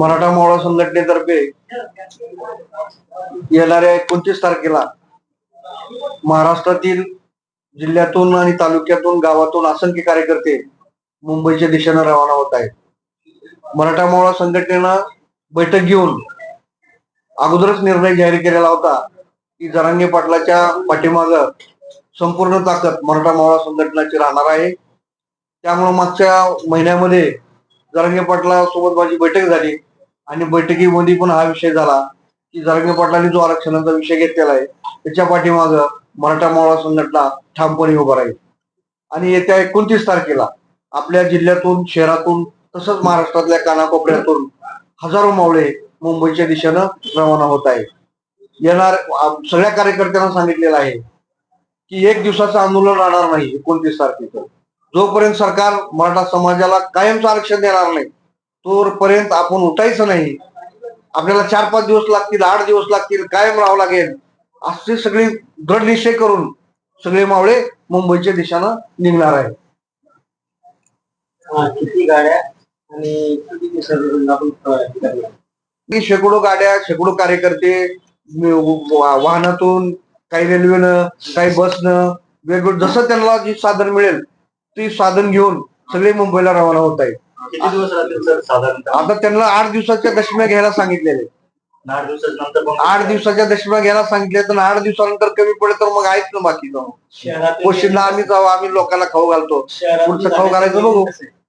मराठा मोहळा संघटनेतर्फे येणाऱ्या एकोणतीस तारखेला महाराष्ट्रातील जिल्ह्यातून आणि तालुक्यातून गावातून असंख्य कार्यकर्ते मुंबईच्या दिशेनं रवाना होत आहेत. मराठा मोहळा संघटनेनं बैठक घेऊन अगोदरच निर्णय जाहीर केलेला होता की जरांगे पाटलाच्या पाठीमाग संपूर्ण ताकद मराठा मोहळा संघटनाची राहणार आहे. त्यामुळे मागच्या महिन्यामध्ये जरांगे पाटला सोबत माझी बैठक झाली. आणि बैठकीमध्ये पण हा विषय झाला की जरांगे पाटलांनी जो आरक्षणाचा विषय घेतलेला आहे त्याच्या पाठीमाग मराठा मावळा संघटना ठामपणे उभा राहील. आणि येत्या एकोणतीस तारखेला आपल्या जिल्ह्यातून शहरातून तसंच महाराष्ट्रातल्या कानाकोपऱ्यातून हजारो मावळे मुंबईच्या दिशेनं रवाना होत आहे येणार सगळ्या कार्यकर्त्यांना सांगितलेलं आहे की एक दिवसाचं आंदोलन राहणार नाही एकोणतीस तारखेचं. जोपर्यंत सरकार मराठा समाजाला कायमचं आरक्षण देणार नाही तोपर्यंत आपण उठायचं नाही. आपल्याला चार पाच दिवस लागतील आठ दिवस लागतील कायम राहावं लागेल. असे सगळे दृढ निश्चय करून सगळे मावळे मुंबईच्या दिशेनं निघणार आहे किती गाड्या आणि किती शेकडो गाड्या शेकडो कार्यकर्ते वाहनातून काही रेल्वेनं काही बसनं वेगवेगळं जसं त्यांना जी साधन मिळेल ती साधन घेऊन सगळे मुंबईला रवाना होत आहेत. किती दिवस राहतील सर साधारणतः? आता त्यांना आठ दिवसाच्या दशम्या घ्यायला सांगितलेले. आठ दिवसानंतर मग आठ दिवसाच्या दशम्या घ्यायला सांगितले तर आठ दिवसानंतर कमी पडे तर मग आहेच ना बाकी जाऊ शहरातील आम्ही जाऊ आम्ही लोकांना खाऊ घालतो. शहरातील पुढचं खाऊ घालायचं बघू.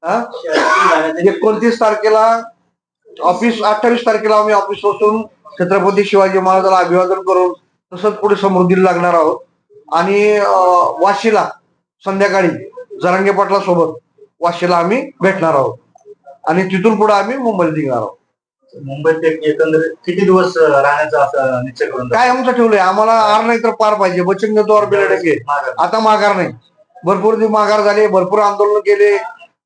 हा? शहरातील एकोणतीस तारखेला ऑफिस अठ्ठावीस तारखेला आम्ही ऑफिस बसून छत्रपती शिवाजी महाराजांना अभिवादन करून तसंच पुढे समृद्धीला लागणार आहोत. आणि अं, वाशीला संध्याकाळी जरांगे पाटला सोबत वाशीला आम्ही भेटणार आहोत. आणि तिथून पुढे आम्ही मुंबईला निघणार आहोत. मुंबईत एक- एकंदरीत किती दिवस राहण्याचा असं निश्चय करून काय आमचं ठेवलंय? आम्हाला आर नाही तर पार पाहिजे. बचन बिलडंगे मागं. आता माघार नाही. भरपूर दिवस माघार झाले भरपूर आंदोलन केले.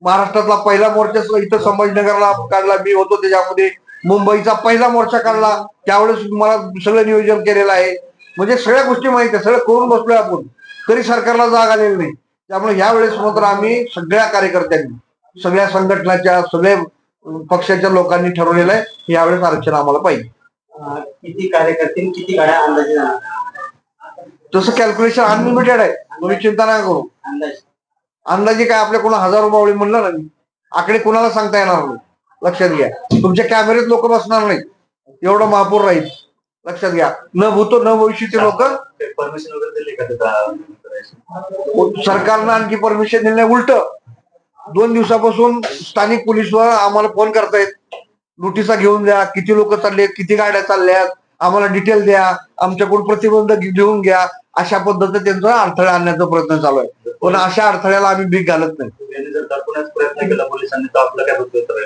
महाराष्ट्रातला पहिला मोर्चा स- इथं संभाजीनगरला काढला. मी होतो त्याच्यामध्ये. मुंबईचा पहिला मोर्चा काढला. त्यावेळेस मला सगळं नियोजन केलेलं आहे. म्हणजे सगळ्या गोष्टी माहिती आहे. सगळं करून बसलोय आपण. तरी सरकारला जाग आलेली नाही. त्यामुळे यावेळेस मात्र आम्ही सगळ्या कार्यकर्त्यांनी सगळ्या संघटनाच्या सगळ्या पक्षाच्या लोकांनी ठरवलेलं आहे. यावेळेस आरक्षण आम्हाला पाहिजे. किती कार्यकर्ते किती गाड्या अंदाजे? तसं कॅल्क्युलेशन अनलिमिटेड आहे. तुम्ही चिंता नका करू. अंदाज. अंदाजे काय आपल्या कोणा हजारो मावळी म्हणलं ना मी आकडे कोणाला सांगता येणार नाही. लक्षात घ्या. तुमच्या कॅमेऱ्यात लोक बसणार नाही एवढं महापूर राहील. लक्षात घ्या. न भूतो न भविष्याचे लोक परमिशन वगैरे दिली का सरकारनं आणखी परमिशन दिलं नाही उलट. दोन दिवसापासून स्थानिक पोलीसवर आम्हाला फोन करतायत. नोटिसा घेऊन द्या. किती लोक चाललेत किती गाड्या चालल्यात आम्हाला डिटेल द्या. आमच्याकडून प्रतिबंध घेऊन घ्या. अशा पद्धतीने त्यांचा अडथळे आणण्याचा प्रयत्न चालू आहे. पण अशा अडथळ्याला आम्ही भीक घालत नाही.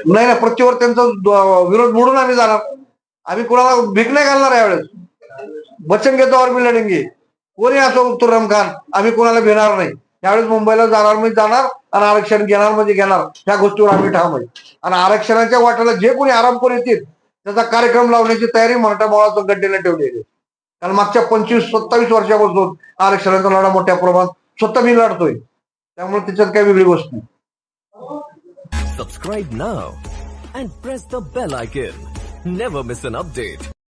नाही ना प्रत्येवर त्यांचा विरोध मोडून आम्ही जाणार. आम्ही कोणाला भीक नाही घालणार यावेळेस. बचन घेतो और मी लढेंगे कोणी असो तुर्रम खान आम्ही कोणाला भेणार नाही. यावेळेस मुंबईला जाणार म्हणजे जाणार आणि आरक्षण घेणार म्हणजे घेणार. ह्या गोष्टीवर आम्ही ठाम आहे. आणि आरक्षणाच्या वाट्याला जे कोणी आराम करून येतील त्याचा कार्यक्रम लावण्याची तयारी मराठा मावळा संघटनेने ठेवलेली आहे. कारण मागच्या पंचवीस सत्तावीस वर्षापासून आरक्षणाचा लढा मोठ्या प्रमाणात स्वतः मी लढतोय. त्यामुळे त्याच्यात काही वेगळी गोष्ट नाही. Subscribe now and press the bell icon never miss an update